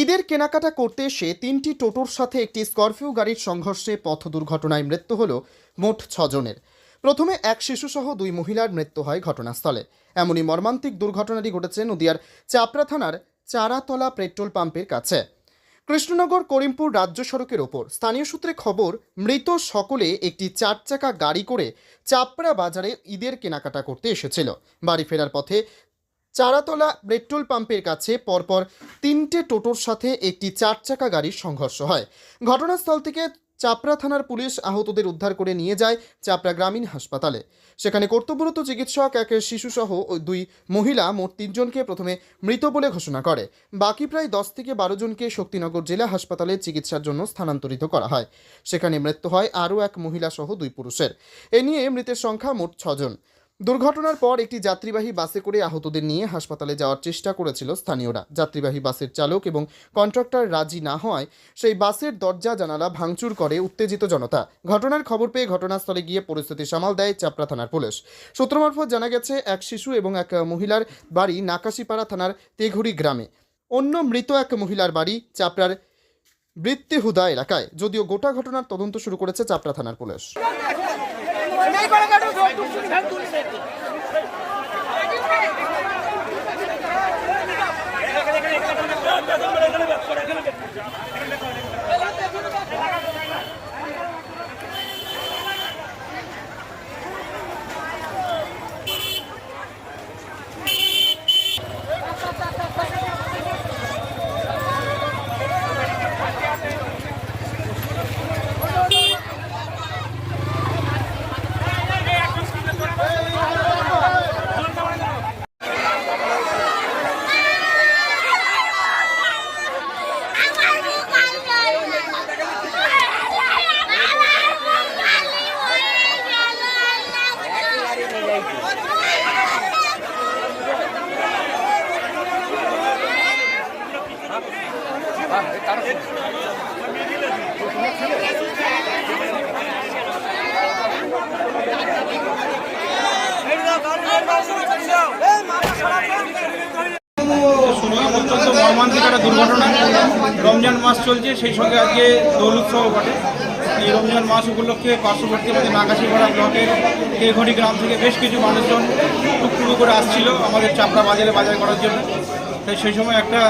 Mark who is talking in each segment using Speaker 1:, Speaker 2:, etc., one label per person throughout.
Speaker 1: ঈদের কেনাকাটা করতে এসে তিনটি টোটোর সাথে একটি স্করপিও গাড়ির সংঘর্ষে পথ দুর্ঘটনায় মৃত্যু হল মোট ছজনের। প্রথমে এক শিশুসহ দুই মহিলার মৃত্যু হয় ঘটনাস্থলে। এমনই মর্মান্তিক দুর্ঘটনাটি ঘটেছে নদিয়ার চাপড়া থানার চারাতলা পেট্রোল পাম্পের কাছে। কৃষ্ণনগর করিমপুর রাজ্য সড়কের ওপর। স্থানীয় সূত্রে খবর, মৃত সকলে একটি চার চাকা গাড়ি করে চাপড়া বাজারে ঈদের কেনাকাটা করতে এসেছিল। বাড়ি ফেরার পথে চারাতলা পেট্রোল পাম্পের কাছে পরপর তিনটে টোটোর সাথে একটি চার চাকা গাড়ির সংঘর্ষ হয়। ঘটনাস্থল থেকে চাপড়া থানার পুলিশ আহতদের উদ্ধার করে নিয়ে যায় চাপড়া গ্রামীণ হাসপাতালে। সেখানে কর্তব্যরত চিকিৎসক এক শিশুসহ দুই মহিলা, মোট তিনজনকে প্রথমে মৃত বলে ঘোষণা করে। বাকি প্রায় দশ থেকে বারো জনকে শক্তিনগর জেলা হাসপাতালে চিকিৎসার জন্য স্থানান্তরিত করা হয়। সেখানে মৃত্যু হয় আরও এক মহিলা সহ দুই পুরুষের। এ নিয়ে মৃতের সংখ্যা মোট ছজন। দুর্ঘটনার পর একটি যাত্রীবাহী বাসে করে আহতদের নিয়ে হাসপাতালে যাওয়ার চেষ্টা করেছিল স্থানীয়রা। যাত্রীবাহী বাসের চালক এবং কন্ট্রাক্টর রাজি না হওয়ায় সেই বাসের দরজা জানালা ভাঙচুর করে উত্তেজিত জনতা। ঘটনার খবর পেয়ে ঘটনাস্থলে গিয়ে পরিস্থিতি সামাল দেয় চাপড়া থানার পুলিশ। সূত্র মারফত জানা গেছে, এক শিশু এবং এক মহিলার বাড়ি নাকাশিপাড়া থানার তেঘুরি গ্রামে। অন্য মৃত এক মহিলার বাড়ি চাপড়ার বৃত্তিহুদা এলাকায়। যদিও গোটা ঘটনার তদন্ত শুরু করেছে চাপড়া থানার পুলিশ।
Speaker 2: नहीं
Speaker 3: মর্মান্তিক একটা দুর্ঘটনা। রমজান মাস চলছে, সেই সঙ্গে আজকে দোল উৎসব ঘটে এই রমজান মাস উপলক্ষে পার্শ্ববর্তী আমাদের নাগাছিপাড়া ব্লকের কেঘড়ি গ্রাম থেকে বেশ কিছু মানুষজন টুকটুকু করে আসছিল আমাদের চাপড়া বাজারে বাজার করার জন্য। তাই সেই সময় একটা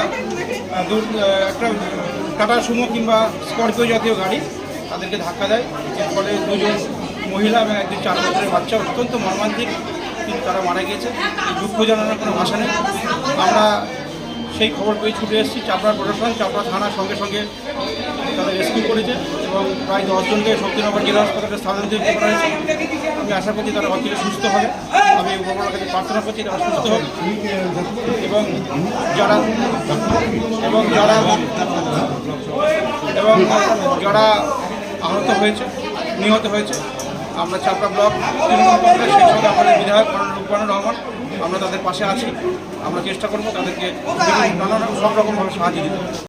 Speaker 3: একটা টাটা সুমো কিংবা স্কর্পিও জাতীয় গাড়ি তাদেরকে ধাক্কা দেয়। এর ফলে দুজন মহিলা এবং একজন চার বছরের বাচ্চা অত্যন্ত মর্মান্তিক, কিন্তু তারা মারা গিয়েছে। দুঃখ জানানোর কোনো ভাষা নেই। আমরা সেই খবর পেয়ে ছুটে এসেছি। চাপড়া প্রশাসন, চাপড়া থানার সঙ্গে সঙ্গে তাদের রেস্কিউ করেছে এবং প্রায় দশজনকে শক্তিনগর জেলা হাসপাতালে স্থানান্তরিত করা হয়েছে। আমি আশা করছি তারা অচিরে সুস্থ হবে। আমি উপরওয়ালার কাছে প্রার্থনা করছি তারা সুস্থ হবে এবং যারা এবং যারা এবং যারা আহত হয়েছে, নিহত হয়েছে আমরা চাপড়া ব্লক তৃণমূল কংগ্রেস সেই সঙ্গে আমাদের বিধায়ক লুকমানুর রহমান, আমরা তাদের পাশে আছি। আমরা চেষ্টা করব তাদেরকে নানা সব রকমভাবে সাহায্য দিতে।